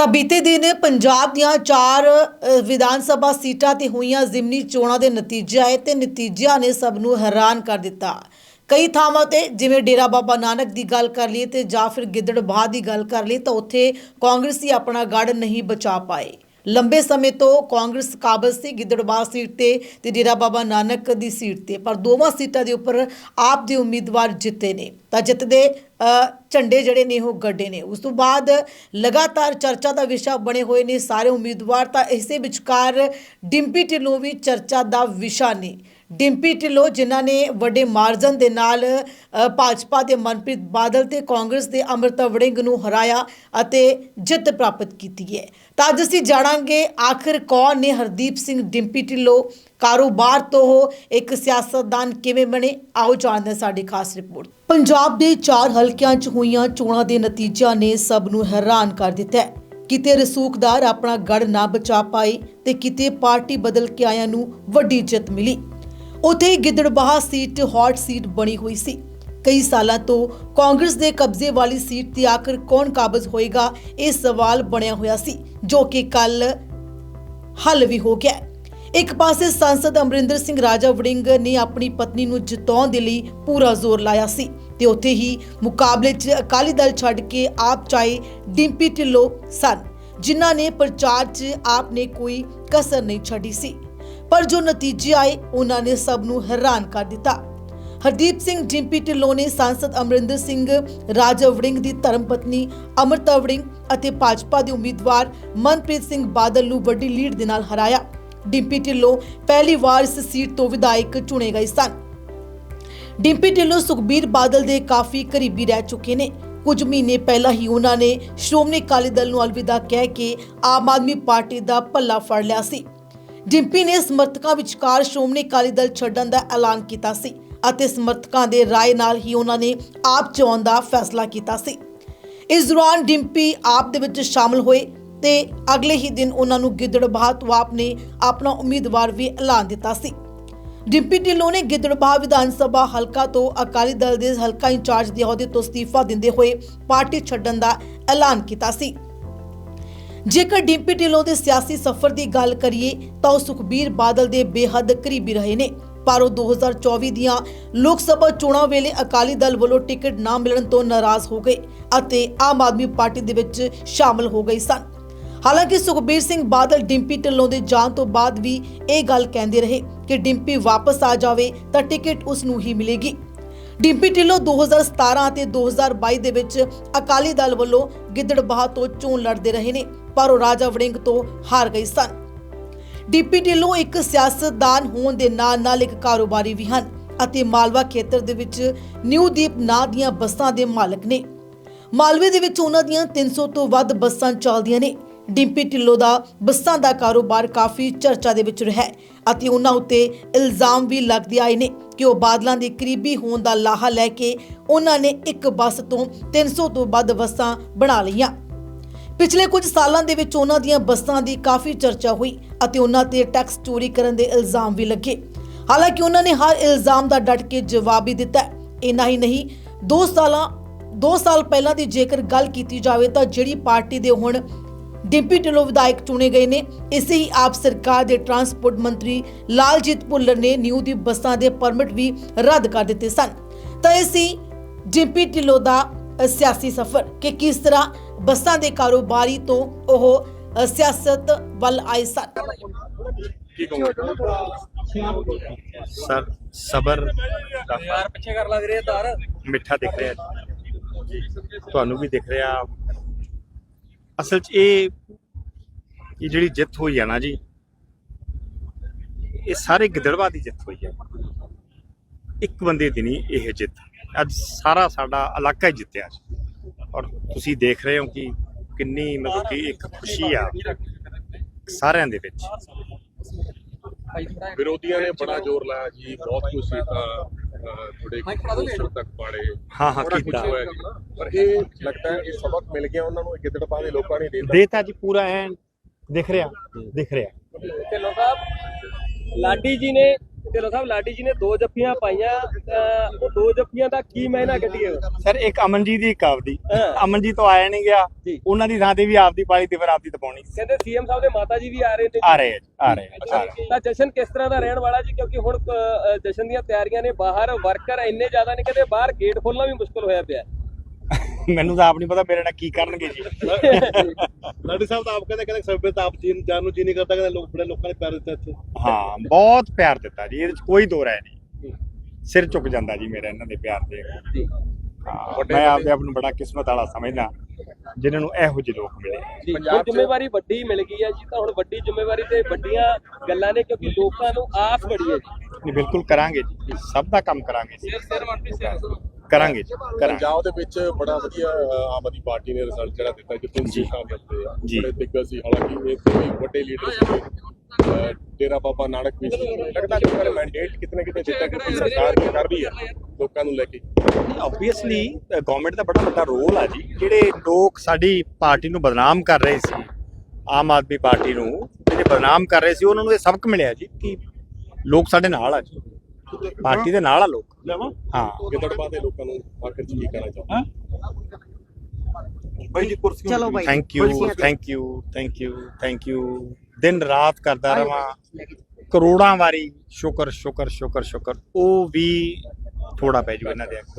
ਤਾਂ ਬੀਤੇ ਦਿਨ ਪੰਜਾਬ ਦੀਆਂ ਚਾਰ ਵਿਧਾਨ ਸਭਾ ਸੀਟਾਂ ਤੇ ਹੋਈਆਂ ਜ਼ਿਮਨੀ ਚੋਣਾਂ ਦੇ ਨਤੀਜੇ ਆਏ ਤੇ ਨਤੀਜਿਆਂ ਨੇ ਸਭ ਨੂੰ ਹੈਰਾਨ ਕਰ ਦਿੱਤਾ। ਕਈ ਥਾਵਾਂ ਤੇ ਜਿਵੇਂ ਡੇਰਾ ਬਾਬਾ ਨਾਨਕ ਦੀ ਗੱਲ ਕਰ ਲਈਏ ਤੇ ਜਾਂ ਫਿਰ ਗਿੱਦੜਬਾਹ ਦੀ ਗੱਲ ਕਰ ਲਈ ਤਾਂ ਉੱਥੇ ਕਾਂਗਰਸੀ ਆਪਣਾ ਗੜ ਨਹੀਂ ਬਚਾ ਪਾਏ। ਲੰਬੇ ਸਮੇਂ ਤੋਂ ਕਾਂਗਰਸ ਕਾਬਜ਼ ਸੀ ਗਿੱਦੜਬਾਹ ਸੀਟ ਤੇ ਤੇ ਡੇਰਾ ਬਾਬਾ ਨਾਨਕ ਦੀ ਸੀਟ ਤੇ। ਪਰ ਦੋਵਾਂ ਸੀਟਾਂ ਦੇ ਉੱਪਰ ਆਪ ਦੇ ਉਮੀਦਵਾਰ ਜਿੱਤੇ ਨੇ। ਤਾਂ ਜਿੱਤ ਦੇ ਝੰਡੇ ਜਿਹੜੇ ਨੇ ਉਹ ਗੱਡੇ ਨੇ। ਉਸ ਤੋਂ ਬਾਅਦ ਲਗਾਤਾਰ ਚਰਚਾ ਦਾ ਵਿਸ਼ਾ ਬਣੇ ਹੋਏ ਨੇ ਸਾਰੇ ਉਮੀਦਵਾਰ। ਤਾਂ ਇਸੇ ਵਿਚਕਾਰ ਡਿੰਪੀ ਢਿੱਲੋਂ ਵੀ ਚਰਚਾ ਦਾ ਵਿਸ਼ਾ ਨੇ। ਡਿੰਪੀ ਢਿੱਲੋਂ, ਜਿਨ੍ਹਾਂ ਨੇ ਵੱਡੇ ਮਾਰਜਨ ਦੇ ਨਾਲ ਭਾਜਪਾ ਦੇ ਮਨਪ੍ਰੀਤ ਬਾਦਲ ਤੇ ਕਾਂਗਰਸ ਦੇ ਅੰਮ੍ਰਿਤਾ ਵੜਿੰਗ ਨੂੰ ਹਰਾਇਆ ਅਤੇ ਜਿੱਤ ਪ੍ਰਾਪਤ ਕੀਤੀ ਹੈ। ਤਾਂ ਅੱਜ ਅਸੀਂ ਜਾਣਾਂਗੇ ਆਖਿਰ ਕੌਣ ਨੇ ਹਰਦੀਪ ਸਿੰਘ ਡਿੰਪੀ ਢਿੱਲੋਂ ਕਾਰੋਬਾਰ ਤੋਂ ਉਹ ਇੱਕ ਸਿਆਸਤਦਾਨ ਕਿਵੇਂ ਬਣੇ? ਆਓ ਜਾਣਦੇ ਸਾਡੀ ਖਾਸ ਰਿਪੋਰਟ। ਪੰਜਾਬ ਦੇ ਚਾਰ ਹਲਕਿਆਂ 'ਚ ਹੋਈਆਂ ਚੋਣਾਂ ਦੇ ਨਤੀਜਿਆਂ ਨੇ ਸਭ ਨੂੰ ਹੈਰਾਨ ਕਰ ਦਿੱਤਾ ਹੈ। ਕਿਤੇ ਰਸੂਖਦਾਰ ਆਪਣਾ ਗੜ ਨਾ ਬਚਾ ਪਾਈ ਤੇ ਕਿਤੇ ਪਾਰਟੀ ਬਦਲ ਕੇ ਆਇਆਂ ਨੂੰ ਵੱਡੀ ਜਿੱਤ ਮਿਲੀ। ਉੱਥੇ ਹੀ ਗਿੱਦੜਬਾਹਾ ਸੀਟ, ਹੌਟ ਸੀਟ ਬਣੀ ਹੋਈ ਸੀ। ਕਈ ਸਾਲਾਂ ਤੋਂ ਕਾਂਗਰਸ ਦੇ ਕਬਜ਼ੇ ਵਾਲੀ ਸੀਟ ਤੇ ਆਖਰ ਕੌਣ ਕਾਬਜ਼ ਹੋਏਗਾ, ਇਹ ਸਵਾਲ ਬਣਿਆ ਹੋਇਆ ਸੀ, ਜੋ ਕਿ ਕੱਲ ਹੱਲ ਵੀ ਹੋ ਗਿਆ। ਇੱਕ ਪਾਸੇ ਸੰਸਦ ਅਮਰਿੰਦਰ ਸਿੰਘ ਰਾਜਾ ਵੜਿੰਗ ਨੇ ਆਪਣੀ ਪਤਨੀ ਨੂੰ ਜਿਤਾਉਣ ਦੇ ਲਈ ਪੂਰਾ ਜ਼ੋਰ ਲਾਇਆ ਸੀ ਤੇ ਉੱਥੇ ਹੀ ਮੁਕਾਬਲੇ 'ਚ ਅਕਾਲੀ ਦਲ ਛੱਡ ਕੇ ਆਪ ਚਾਹੇ ਡਿੰਪੀ ਢਿੱਲੋਂ ਸਨ, ਜਿਨ੍ਹਾਂ ਨੇ ਪ੍ਰਚਾਰ 'ਚ ਆਪ ਨੇ ਕੋਈ ਕਸਰ ਨਹੀਂ ਛੱਡੀ ਸੀ। ਪਰ ਜੋ ਨਤੀਜੇ ਆਏ, ਉਹਨਾਂ ਨੇ ਸਭ ਨੂੰ ਹੈਰਾਨ ਕਰ ਦਿੱਤਾ। ਹਰਦੀਪ ਸਿੰਘ ਡਿੰਪੀ ਢਿੱਲੋਂ ਨੇ ਸੰਸਦ ਅਮਰਿੰਦਰ ਸਿੰਘ ਰਾਜਾ ਵੜਿੰਗ ਦੀ ਧਰਮ ਪਤਨੀ ਅਮਰਤਾ ਵੜਿੰਗ ਅਤੇ ਭਾਜਪਾ ਦੇ ਉਮੀਦਵਾਰ ਮਨਪ੍ਰੀਤ ਸਿੰਘ ਬਾਦਲ ਨੂੰ ਵੱਡੀ ਲੀਡ ਦੇ ਨਾਲ ਹਰਾਇਆ। ਡਿੰਪੀ ਢਿੱਲੋਂ ਪਹਿਲੀ ਵਾਰ ਇਸ ਸੀਟ ਤੋਂ ਵਿਧਾਇਕ ਚੁਣੇ ਗਏ ਸਨ। ਡਿੰਪੀ ਢਿੱਲੋਂ ਸੁਖਬੀਰ ਬਾਦਲ ਦੇ ਕਾਫੀ ਕਰੀਬੀ ਰਹਿ ਚੁੱਕੇ ਨੇ। ਕੁਝ ਮਹੀਨੇ ਪਹਿਲਾਂ ਹੀ ਉਹਨਾਂ ਨੇ ਸ਼੍ਰੋਮਣੀ ਅਕਾਲੀ ਦਲ ਨੂੰ ਅਲਵਿਦਾ ਕਹਿ ਕੇ ਆਮ ਆਦਮੀ ਪਾਰਟੀ ਦਾ ਪੱਲਾ ਫੜ ਲਿਆ ਸੀ। ਡਿੰਪੀ ਨੇ ਸਮਰਥਕਾਂ ਵਿਚਕਾਰ ਸ਼੍ਰੋਮਣੀ ਅਕਾਲੀ ਦਲ ਛੱਡਣ ਦਾ ਐਲਾਨ ਕੀਤਾ ਸੀ। ਅਤੇ ਸਮਰਥਕਾਂ ਦੇ ਰਾਏ ਨਾਲ ਹੀ ਉਹਨਾਂ ਨੇ ਆਪ ਚੋਣ ਦਾ ਫੈਸਲਾ ਕੀਤਾ ਸੀ। ਇਸ ਦੌਰਾਨ ਡਿੰਪੀ ਆਪ ਦੇ ਵਿੱਚ ਸ਼ਾਮਲ ਹੋਏ ਤੇ ਅਗਲੇ ਹੀ ਦਿਨ ਉਹਨਾਂ ਨੂੰ ਗਿੱਦੜਬਾਹ ਤੋਂ ਆਪ ਨੇ ਆਪਣਾ ਉਮੀਦਵਾਰ ਵੀ ਐਲਾਨ ਦਿੱਤਾ ਸੀ। ਡਿੰਪੀ ਢਿੱਲੋਂ ਨੇ ਗਿੱਦੜਬਾਹ ਵਿਧਾਨ ਸਭਾ ਹਲਕਾ ਤੋਂ ਅਕਾਲੀ ਦਲ ਦੇ ਹਲਕਾ ਇੰਚਾਰਜ ਦੇ ਅਹੁਦੇ ਤੋਂ ਅਸਤੀਫਾ ਦਿੰਦੇ ਹੋਏ ਪਾਰਟੀ ਛੱਡਣ ਦਾ ਐਲਾਨ ਕੀਤਾ ਸੀ। ਜੇਕਰ ਡਿੰਪੀ ਢਿੱਲੋਂ ਦੇ ਸਿਆਸੀ ਸਫ਼ਰ ਦੀ ਗੱਲ ਕਰੀਏ ਤਾਂ ਉਹ ਸੁਖਬੀਰ ਬਾਦਲ ਦੇ ਬੇਹੱਦ ਕਰੀਬੀ ਰਹੇ ਨੇ। ਪਰ ਉਹ 2024 ਦੀਆਂ ਲੋਕ ਸਭਾ ਚੋਣਾਂ ਵੇਲੇ ਅਕਾਲੀ ਦਲ ਵੱਲੋਂ ਟਿਕਟ ਨਾ ਮਿਲਣ ਤੋਂ ਨਾਰਾਜ਼ ਹੋ ਗਏ ਅਤੇ ਆਮ ਆਦਮੀ ਪਾਰਟੀ ਦੇ ਵਿੱਚ ਸ਼ਾਮਲ ਹੋ ਗਏ ਸਨ। ਹਾਲਾਂਕਿ ਸੁਖਬੀਰ ਸਿੰਘ ਬਾਦਲ ਡਿੰਪੀ ਢਿੱਲੋਂ ਦੇ ਜਾਣ ਤੋਂ ਬਾਅਦ ਵੀ ਇਹ ਗੱਲ ਕਹਿੰਦੇ ਰਹੇ ਕਿ ਡਿੰਪੀ ਵਾਪਸ ਆ ਜਾਵੇ ਤਾਂ ਟਿਕਟ ਉਸ ਨੂੰ ਹੀ ਮਿਲੇਗੀ। ਡਿੰਪੀ ਢਿੱਲੋਂ 2017 ਅਤੇ 2022 ਦੇ ਵਿੱਚ ਅਕਾਲੀ ਦਲ ਵੱਲੋਂ ਗਿੱਦੜਬਾਹ ਤੋਂ ਚੋਣ ਲੜਦੇ ਰਹੇ ਨੇ, ਪਰ ਉਹ ਰਾਜਾ ਵੜਿੰਗ ਤੋਂ ਹਾਰ ਗਏ ਸਨ। ਡੀਪੀ ਢਿੱਲੋਂ ਇੱਕ ਸਿਆਸਤਦਾਨ ਹੋਣ ਦੇ ਨਾਲ ਨਾਲ ਇੱਕ ਕਾਰੋਬਾਰੀ ਵੀ ਹਨ ਅਤੇ ਮਾਲਵਾ ਖੇਤਰ ਦੇ ਵਿੱਚ ਨਿਊ ਦੀਪ ਨਾਂ ਦੀਆਂ ਬੱਸਾਂ ਦੇ ਮਾਲਕ ਨੇ। ਮਾਲਵੇ ਦੇ ਵਿੱਚ ਉਹਨਾਂ ਦੀਆਂ 300 ਤੋਂ ਵੱਧ ਬੱਸਾਂ ਚੱਲਦੀਆਂ ਨੇ। ਡਿੰਪੀ ਢਿੱਲੋਂ ਦਾ ਬੱਸਾਂ ਦਾ ਕਾਰੋਬਾਰ ਕਾਫੀ ਚਰਚਾ ਦੇ ਵਿੱਚ ਰਿਹਾ ਅਤੇ ਉਹਨਾਂ ਉੱਤੇ ਇਲਜ਼ਾਮ ਵੀ ਲੱਗਦੇ ਆਏ ਨੇ ਕਿ ਉਹ ਬਾਦਲਾਂ ਦੇ ਕਰੀਬੀ ਹੋਣ ਦਾ ਲਾਹਾ ਲੈ ਕੇ ਉਹਨਾਂ ਨੇ ਇੱਕ ਬੱਸ ਤੋਂ 300 ਤੋਂ ਵੱਧ ਬੱਸਾਂ ਬਣਾ ਲਈਆਂ। ਪਿਛਲੇ ਕੁਝ ਸਾਲਾਂ ਦੇ ਵਿੱਚ ਉਹਨਾਂ ਦੀਆਂ ਬੱਸਾਂ ਦੀ ਕਾਫੀ ਚਰਚਾ ਹੋਈ ਅਤੇ ਉਹਨਾਂ ਤੇ ਟੈਕਸ ਚੋਰੀ ਕਰਨ ਦੇ ਇਲਜ਼ਾਮ ਵੀ ਲੱਗੇ ਹਾਲਾਂਕਿ ਉਹਨਾਂ ਨੇ ਹਰ ਇਲਜ਼ਾਮ ਦਾ ਡਟ ਕੇ ਜਵਾਬ ਵੀ ਦਿੱਤਾ ਹੈ। ਹੀ ਨਹੀਂ 2 ਸਾਲਾਂ 2 ਸਾਲ ਪਹਿਲਾਂ ਦੀ ਜੇਕਰ ਗੱਲ ਕੀਤੀ ਜਾਵੇ ਤਾਂ ਜਿਹੜੀ ਪਾਰਟੀ ਦੇ ਹੁਣ ਡਿੰਪੀ ਢਿੱਲੋਂ ਵਿਧਾਇਕ ਚੁਣੇ ਗਏ ਨੇ, ਇਸੇ ਹੀ ਆਪ ਸਰਕਾਰ ਦੇ ਟਰਾਂਸਪੋਰਟ ਮੰਤਰੀ ਲਾਲਜੀਤ ਭੁੱਲਰ ਨੇ ਨਿਊ ਦੀ ਬੱਸਾਂ ਦੇ ਪਰਮਿਟ ਵੀ ਰੱਦ ਕਰ ਦਿੱਤੇ ਸਨ ਤਾਂ ਇਹ ਸੀ ਡਿੰਪੀ ਢਿੱਲੋਂ ਦਾ ਸਿਆਸੀ ਸਫ਼ਰ ਕਿ ਕਿਸ ਤਰ੍ਹਾਂ ਬੱਸਾਂ ਦੇ ਕਾਰੋਬਾਰੀ ਤੋਂ ਉਹ ਸਿਆਸਤ ਵੱਲ ਆਏ ਸਨ? ਕੀ ਕਹੋਗੇ ਸਰ ਸਬਰ ਦਾ ਯਾਰ ਪਿੱਛੇ ਕਰ ਲੱਗ ਰਿਹਾ ਤਾਰ। ਮਿੱਠਾ ਦਿਖ ਰਿਹਾ ਜੀ। ਤੁਹਾਨੂੰ ਵੀ ਦਿਖ ਰਿਹਾ। ਅਸਲ 'ਚ ਇਹ ਇਹ ਜਿਹੜੀ ਜਿੱਤ ਹੋਈ ਆ ਨਾ ਜੀ ਇਹ ਸਾਰੇ ਗਿੱਦੜਵਾ ਦੀ ਜਿੱਤ ਹੋਈ ਆ। ਇੱਕ ਬੰਦੇ ਦੀ ਨਹੀਂ ਇਹ ਜਿੱਤ। ਅੱਜ ਸਾਰਾ ਸਾਡਾ ਇਲਾਕਾ ਹੀ ਜਿੱਤਿਆ ਜੀ ਔਰ ਤੁਸੀਂ ਦੇਖ ਰਹੇ ਹੋ ਕਿ ਕਿੰਨੀ ਮਤਲਬ ਕਿ ਇੱਕ ਖੁਸ਼ੀ ਆ ਸਾਰਿਆਂ ਦੇ ਵਿੱਚ। ਵਿਰੋਧੀਆਂ ਨੇ ਬੜਾ ਜ਼ੋਰ ਲਾਇਆ ਜੀ ਬਹੁਤ ਕੁਝ ਸੀਤਾ ਥੋੜੇ ਪੋਸਟਰ ਤੱਕ ਪਾੜੇ। ਹਾਂ, ਹਾਂ, ਕੀਤਾ। ਹੋਇਆ ਜੀ। ਪਰ ਇਹ ਲੱਗਦਾ ਹੈ ਇਹ ਸਬਕ ਮਿਲ ਗਿਆ ਉਹਨਾਂ ਨੂੰ ਇਹ ਗਿੱਦੜਪਾ ਦੇ ਲੋਕਾਂ ਨੇ ਦਿੱਤਾ। ਦੇਤਾ ਜੀ ਪੂਰਾ ਐਨ ਦਿਖ ਰਿਹਾ ਦਿਖ ਰਿਹਾ। ਢਿੱਲੋਂ ਸਾਹਿਬ ਲਾਡੀ ਜੀ ਨੇ ਢਿੱਲੋਂ ਸਾਹਿਬ ਲਾਡੀ ਜੀ ਨੇ ਦੋ ਜੱਫੀਆਂ ਪਾਈਆਂ ਉਹ ਦੋ ਜੱਫੀਆਂ ਦਾ ਕੀ ਮਾਇਨਾ ਕੱਢੀਏ? ਸਰ ਇੱਕ ਅਮਨਜੀਤ ਦੀ ਇੱਕ ਆਪਦੀ। ਅਮਨਜੀਤ ਤੋਂ ਆਇਆ ਨਹੀਂ ਗਿਆ। ਉਹਨਾਂ ਦੀ ਥਾਂ ਤੇ ਵੀ ਆਪਦੀ ਪਾਲੀ ਤੇ ਫਿਰ ਆਪਦੀ ਤਪਾਉਣੀ ਕਹਿੰਦੇ ਸੀਐਮ ਸਾਹਿਬ ਦੇ ਮਾਤਾ ਜੀ ਵੀ ਆ ਰਹੇ ਨੇ। ਆ ਰਹੇ ਆ ਰਹੇ। ਤਾਂ ਜਸ਼ਨ ਕਿਸ ਤਰ੍ਹਾਂ ਦਾ ਰਹਿਣ ਵਾਲਾ ਜੀ? ਕਿਉਂਕਿ ਹੁਣ ਜਸ਼ਨ ਦੀਆਂ ਤਿਆਰੀਆਂ ਨੇ ਬਾਹਰ ਵਰਕਰ ਇੰਨੇ ਜ਼ਿਆਦਾ ਨੇ ਕਹਿੰਦੇ ਬਾਹਰ ਗੇਟ ਖੋਲਣਾ ਵੀ ਮੁਸ਼ਕਲ ਹੋਇਆ ਪਿਆ। ਮੈਨੂੰ ਤਾਂ ਆਪ ਨਹੀਂ ਪਤਾ ਮੇਰੇ ਨਾਲ ਕੀ ਕਰਨਗੇ ਜੀ। ਲਾਡੀ ਸਾਹਿਬ ਤਾਂ ਆਪ ਕਹਿੰਦੇ ਕਹਿੰਦੇ ਸਭੇ ਤਾਂ ਆਪ ਜੀਨ ਜਾਨ ਨੂੰ ਜੀ ਨਹੀਂ ਕਰਦਾ ਕਹਿੰਦੇ ਲੋਕ ਬੜੇ ਲੋਕਾਂ ਨੇ ਪਿਆਰ ਦਿੱਤਾ ਇੱਥੇ। ਹਾਂ ਬਹੁਤ ਪਿਆਰ ਦਿੱਤਾ ਜੀ ਇਹਦੇ ਚ ਕੋਈ ਦੋ ਰਾਏ ਨਹੀਂ ਸਿਰ ਝੁਕ ਜਾਂਦਾ ਜੀ ਮੇਰਾ ਇਹਨਾਂ ਦੇ ਪਿਆਰ ਦੇ ਹਾਂ, ਮੈਂ ਆਪਦੇ ਆਪ ਨੂੰ ਬੜਾ ਕਿਸਮਤ ਵਾਲਾ ਸਮਝਦਾ ਜਿਨ੍ਹਾਂ ਨੂੰ ਇਹੋ ਜਿਹੇ ਲੋਕ ਮਿਲੇ। ਜੀ ਹੁਣ ਜ਼ਿੰਮੇਵਾਰੀ ਵੱਡੀ ਮਿਲ ਗਈ ਹੈ ਜੀ ਤਾਂ ਹੁਣ ਵੱਡੀ ਜ਼ਿੰਮੇਵਾਰੀ ਤੇ ਵੱਡੀਆਂ ਗੱਲਾਂ ਨੇ ਕਿਉਂਕਿ ਲੋਕਾਂ ਨੂੰ ਆਸ ਬੜੀ ਹੈ ਜੀ। ਨਹੀਂ ਬਿਲਕੁਲ ਕਰਾਂਗੇ ਜੀ ਸਭ ਦਾ ਕੰਮ ਕਰਾਂਗੇ ਜੀ। ਕਰਾਂਗੇ ਜੀ ਕਰਾਂਗੇ। ਪੰਜਾਬ ਦੇ ਵਿੱਚ ਬੜਾ ਵਧੀਆ ਆਮ ਆਦਮੀ ਪਾਰਟੀ ਨੇ ਰਿਜ਼ਲਟ ਜਿਹੜਾ ਦਿੱਤਾ ਕਿ ਜੀ। ਸੀਟਾਂ ਮਿਲਦੇ ਆ ਜੀ। ਬੜੇ ਦਿੱਗਜ ਸੀ। ਹਾਲਾਂਕਿ ਇਹ ਕੋਈ ਵੱਡੇ ਲੀਡਰ ਸੀ। ਅਹ, ਡੇਰਾ ਬਾਬਾ ਨਾਨਕ ਵੀ ਸੀ। ਲੱਗਦਾ ਕਿ ਉਹਨਾਂ ਨੇ ਮੈਂਡੇਟ ਕਿਤਨੇ ਕਿਤੇ ਦਿੱਤਾ ਕਿ ਸਰਕਾਰ ਕੀ ਕਰ ਰਹੀ ਹੈ ਲੋਕਾਂ ਨੂੰ ਲੈ ਕੇ। ਆਬਵੀਅਸਲੀ ਗਵਰਨਮੈਂਟ ਦਾ ਬੜਾ ਵੱਡਾ ਰੋਲ ਆ ਜੀ। ਜਿਹੜੇ ਲੋਕ ਸਾਡੀ ਪਾਰਟੀ ਨੂੰ ਬਦਨਾਮ ਕਰ ਰਹੇ ਸੀ ਆਮ ਆਦਮੀ ਪਾਰਟੀ ਨੂੰ ਜਿਹੜੇ ਬਦਨਾਮ ਕਰ ਰਹੇ ਸੀ ਉਹਨਾਂ ਨੂੰ ਇਹ ਸਬਕ ਮਿਲਿਆ ਜੀ ਕਿ ਲੋਕ ਸਾਡੇ ਨਾਲ ਆ ਜੀ। ਪਾਰਟੀ ਦੇ ਨਾਲ ਆ ਲੋਕ। ਹਾਂ। ਗਿੱਦੜਬਾਹ ਦੇ ਲੋਕਾਂ ਨੂੰ ਆਖਰ ਚ ਕੀ ਕਹਿਣਾ ਚਾਹੁੰਦੇ ਚਲੋ ਬਾਈ। Thank you thank you thank you thank you ਦਿਨ ਰਾਤ ਕਰਦਾ ਰਵਾਂ। ਕਰੋੜਾਂ ਵਾਰੀ ਸ਼ੁਕਰ ਸ਼ੁਕਰ ਸ਼ੁਕਰ ਸ਼ੁਕਰ। ਉਹ ਵੀ ਥੋੜਾ ਪੈ ਜੂ ਇਹਨਾਂ ਦੇ ਅੱਗੇ।